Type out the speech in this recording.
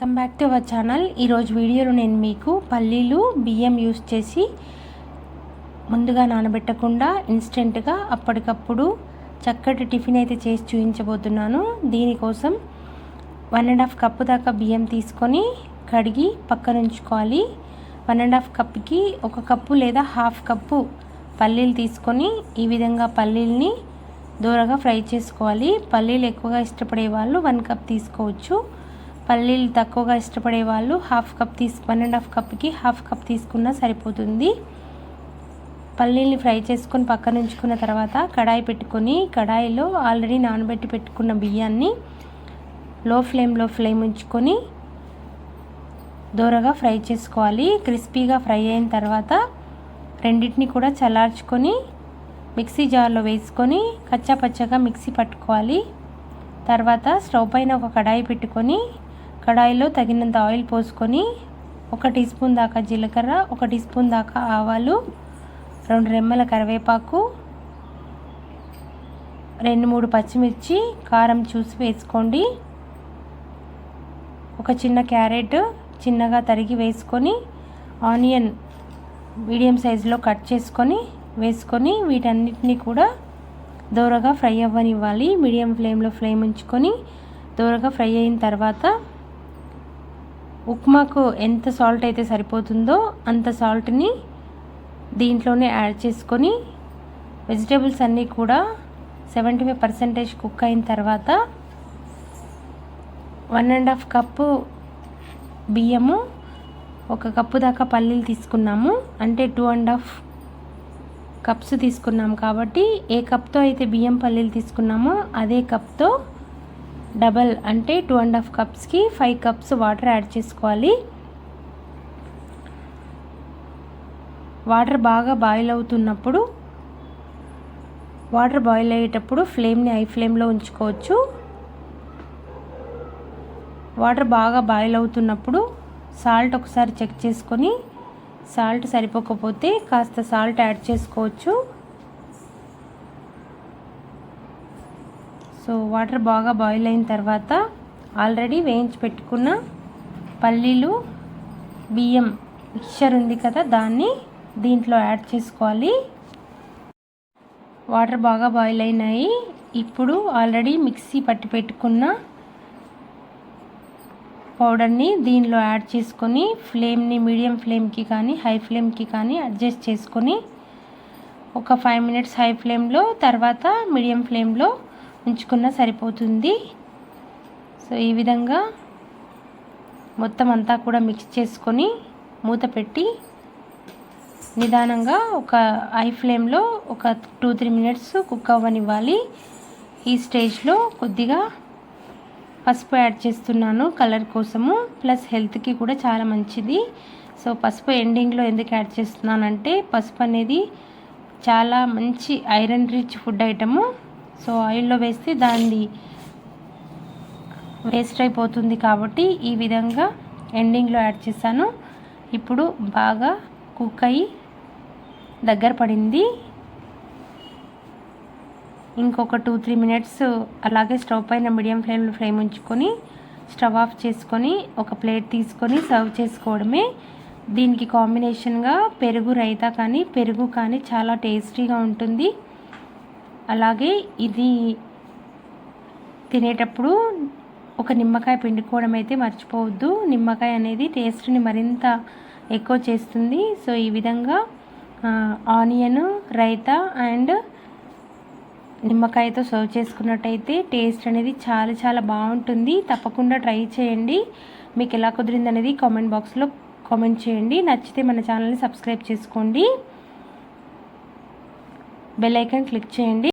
Welcome back to our channel. ఈరోజు వీడియోలో నేను మీకు పల్లీలు బియ్యం యూస్ చేసి ముందుగా నానబెట్టకుండా ఇన్స్టెంట్గా అప్పటికప్పుడు చక్కటి టిఫిన్ అయితే చేసి చూపించబోతున్నాను. దీనికోసం వన్ అండ్ హాఫ్ కప్పు దాకా బియ్యం తీసుకొని కడిగి పక్కన ఉంచుకోవాలి. వన్ అండ్ హాఫ్ కప్కి ఒక కప్పు లేదా హాఫ్ కప్పు పల్లీలు తీసుకొని ఈ విధంగా పల్లీల్ని దూరగా ఫ్రై చేసుకోవాలి. పల్లీలు ఎక్కువగా ఇష్టపడే వాళ్ళు వన్ కప్ తీసుకోవచ్చు. పల్లీలు తక్కువగా ఇష్టపడే వాళ్ళు హాఫ్ కప్ తీసు వన్ అండ్ హాఫ్ కప్కి హాఫ్ కప్ తీసుకున్నా సరిపోతుంది. పల్లీల్ని ఫ్రై చేసుకొని పక్కన ఉంచుకున్న తర్వాత కడాయి పెట్టుకొని కడాయిలో ఆల్రెడీ నానబెట్టి పెట్టుకున్న బియ్యాన్ని లో ఫ్లేమ్లో ఫ్లేమ్ ఉంచుకొని దూరగా ఫ్రై చేసుకోవాలి. క్రిస్పీగా ఫ్రై అయిన తర్వాత రెండింటిని కూడా చల్లార్చుకొని మిక్సీ జార్లో వేసుకొని కచ్చా పచ్చగా మిక్సీ పట్టుకోవాలి. తర్వాత స్టవ్ పైన ఒక కడాయి పెట్టుకొని కడాయిలో తగినంత ఆయిల్ పోసుకొని ఒక టీ స్పూన్ దాకా జీలకర్ర ఒక టీ స్పూన్ దాకా ఆవాలు రెండు రెమ్మల కరివేపాకు రెండు మూడు పచ్చిమిర్చి కారం చూసి వేసుకోండి. ఒక చిన్న క్యారెట్ చిన్నగా తరిగి వేసుకొని ఆనియన్ మీడియం సైజులో కట్ చేసుకొని వేసుకొని వీటన్నిటిని కూడా దూరగా ఫ్రై అవ్వనివ్వాలి. మీడియం ఫ్లేమ్లో ఫ్లేమ్ ఉంచుకొని దూరగా ఫ్రై అయిన తర్వాత ఉప్మాకు ఎంత సాల్ట్ అయితే సరిపోతుందో అంత సాల్ట్ని దీంట్లోనే యాడ్ చేసుకొని వెజిటేబుల్స్ అన్నీ కూడా సెవెంటీ ఫైవ్ పర్సెంటేజ్ కుక్ అయిన తర్వాత వన్ అండ్ హాఫ్ కప్పు బియ్యము ఒక కప్పు దాకా పల్లీలు తీసుకున్నాము. అంటే టూ అండ్ హాఫ్ కప్స్ తీసుకున్నాము కాబట్టి ఏ కప్తో అయితే బియ్యం పల్లీలు తీసుకున్నామో అదే కప్తో డబల్ అంటే టూ అండ్ హాఫ్ కప్స్కి ఫైవ్ కప్స్ వాటర్ యాడ్ చేసుకోవాలి. వాటర్ బాగా బాయిల్ అవుతున్నప్పుడు వాటర్ బాయిల్ అయ్యేటప్పుడు ఫ్లేమ్ని హై ఫ్లేమ్లో ఉంచుకోవచ్చు. వాటర్ బాగా బాయిల్ అవుతున్నప్పుడు సాల్ట్ ఒకసారి చెక్ చేసుకొని సాల్ట్ సరిపోకపోతే కాస్త సాల్ట్ యాడ్ చేసుకోవచ్చు. సో వాటర్ బాగా బాయిల్ అయిన తర్వాత ఆల్రెడీ వేయించి పెట్టుకున్న పల్లీలు బియ్యం మిక్చర్ ఉంది కదా దాన్ని దీంట్లో యాడ్ చేసుకోవాలి. వాటర్ బాగా బాయిల్ అయినాయి. ఇప్పుడు ఆల్రెడీ మిక్సీ పట్టి పెట్టుకున్న పౌడర్ని దీనిలో యాడ్ చేసుకొని ఫ్లేమ్ని మీడియం ఫ్లేమ్కి కానీ హై ఫ్లేమ్కి కానీ అడ్జస్ట్ చేసుకొని ఒక ఫైవ్ మినిట్స్ హై ఫ్లేమ్లో తర్వాత మీడియం ఫ్లేమ్లో ఉంచుకున్న సరిపోతుంది. సో ఈ విధంగా మొత్తం అంతా కూడా మిక్స్ చేసుకొని మూత పెట్టి నిదానంగా ఒక ఐ ఫ్లేమ్లో ఒక టూ త్రీ మినిట్స్ కుక్ అవ్వనివ్వాలి. ఈ స్టేజ్లో కొద్దిగా పసుపు యాడ్ చేస్తున్నాను కలర్ కోసము. ప్లస్ హెల్త్కి కూడా చాలా మంచిది. సో పసుపు ఎండింగ్లో ఎందుకు యాడ్ చేస్తున్నానంటే పసుపు అనేది చాలా మంచి iron rich food item. So ఆయిల్లో వేస్తే దాన్ని వేస్ట్ అయిపోతుంది కాబట్టి ఈ విధంగా ఎండింగ్లో యాడ్ చేశాను. ఇప్పుడు బాగా కుక్ అయ్యి దగ్గర పడింది. ఇంకొక టూ త్రీ మినిట్స్ అలాగే స్టవ్ పైన మీడియం ఫ్లేమ్లో ఫ్లేమ్ ఉంచుకొని స్టవ్ ఆఫ్ చేసుకొని ఒక ప్లేట్ తీసుకొని సర్వ్ చేసుకోవడమే. దీనికి కాంబినేషన్గా పెరుగు రైతా కానీ పెరుగు కానీ చాలా టేస్టీగా ఉంటుంది. అలాగే ఇది తినేటప్పుడు ఒక నిమ్మకాయ పిండుకోవడం అయితే మర్చిపోవద్దు. నిమ్మకాయ అనేది టేస్ట్ని మరింత ఎక్కువ చేస్తుంది. సో ఈ విధంగా ఆనియన్ రైతా అండ్ నిమ్మకాయతో సర్వ్ చేసుకున్నట్టయితే టేస్ట్ అనేది చాలా చాలా బాగుంటుంది. తప్పకుండా ట్రై చేయండి. మీకు ఎలా కుదిరింది అనేది కామెంట్ బాక్స్లో కామెంట్ చేయండి. నచ్చితే మన ఛానల్ని సబ్స్క్రైబ్ చేసుకోండి. బెల్ ఐకాన్ క్లిక్ చేయండి.